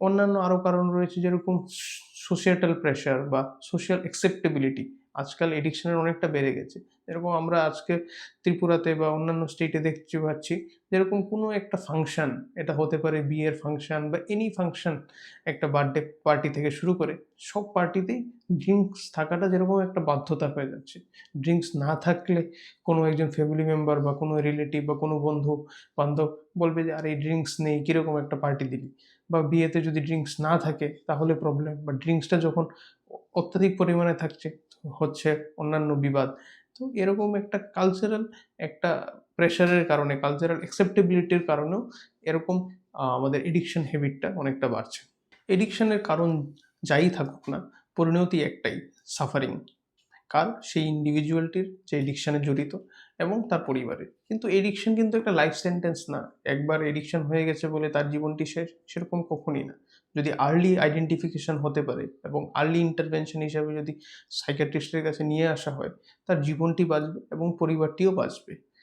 অন্যান্য আরও কারণ রয়েছে যেরকম সোশিয়েটাল প্রেশার বা সোশ্যাল অ্যাকসেপ্টেবিলিটি আজকাল এডিকশনের অনেকটা বেড়ে গেছে। যেরকম আমরা আজকে ত্রিপুরাতে বা অন্যান্য স্টেটে দেখতে পাচ্ছি, যেরকম কোনো একটা ফাংশন এটা হতে পারে বিয়ের ফাংশন বা এনি ফাংশন একটা বার্থডে পার্টি থেকে শুরু করে, সব পার্টিতেই ড্রিঙ্কস থাকাটা যেরকম একটা বাধ্যতা হয়ে যাচ্ছে। ড্রিঙ্কস না থাকলে কোনো একজন ফ্যামিলি মেম্বার বা কোনো রিলেটিভ বা কোনো বন্ধু বান্ধব বলবে যে, আর এই ড্রিঙ্কস নেই, কীরকম একটা পার্টি দিলি? বা বিয়েতে যদি ড্রিঙ্কস না থাকে, তাহলে প্রবলেম বা ড্রিঙ্কসটা যখন অত্যাধিক পরিমাণে থাকছে, হচ্ছে অন্যান্য বিবাদ। তো এরকম একটা কালচারাল একটা প্রেশারের কারণে কালচারাল অ্যাকসেপ্টেবিলিটির কারণেও এরকম আমাদের এডিকশন হ্যাবিটটা অনেকটা বাড়ছে। এডিকশনের কারণ যাই থাকুক না, পরিণতি একটাই সাফারিং কার? সেই ইন্ডিভিজুয়ালটির যে এডিকশানে জড়িত এবং তার পরিবারের। কিন্তু এডিকশন কিন্তু একটা লাইফ সেন্টেন্স না। একবার এডিকশন হয়ে গেছে বলে তার জীবনটি শেষ সেরকম কখনই না। যদি আর্লি আইডেন্টিফিকেশন হতে পারে এবং আর্লি ইন্টারভেনশন হিসাবে যদি সাইকিয়াট্রিস্টের কাছে নিয়ে আসা হয়, তার জীবনটি বাঁচবে এবং পরিবারটিও বাঁচবে।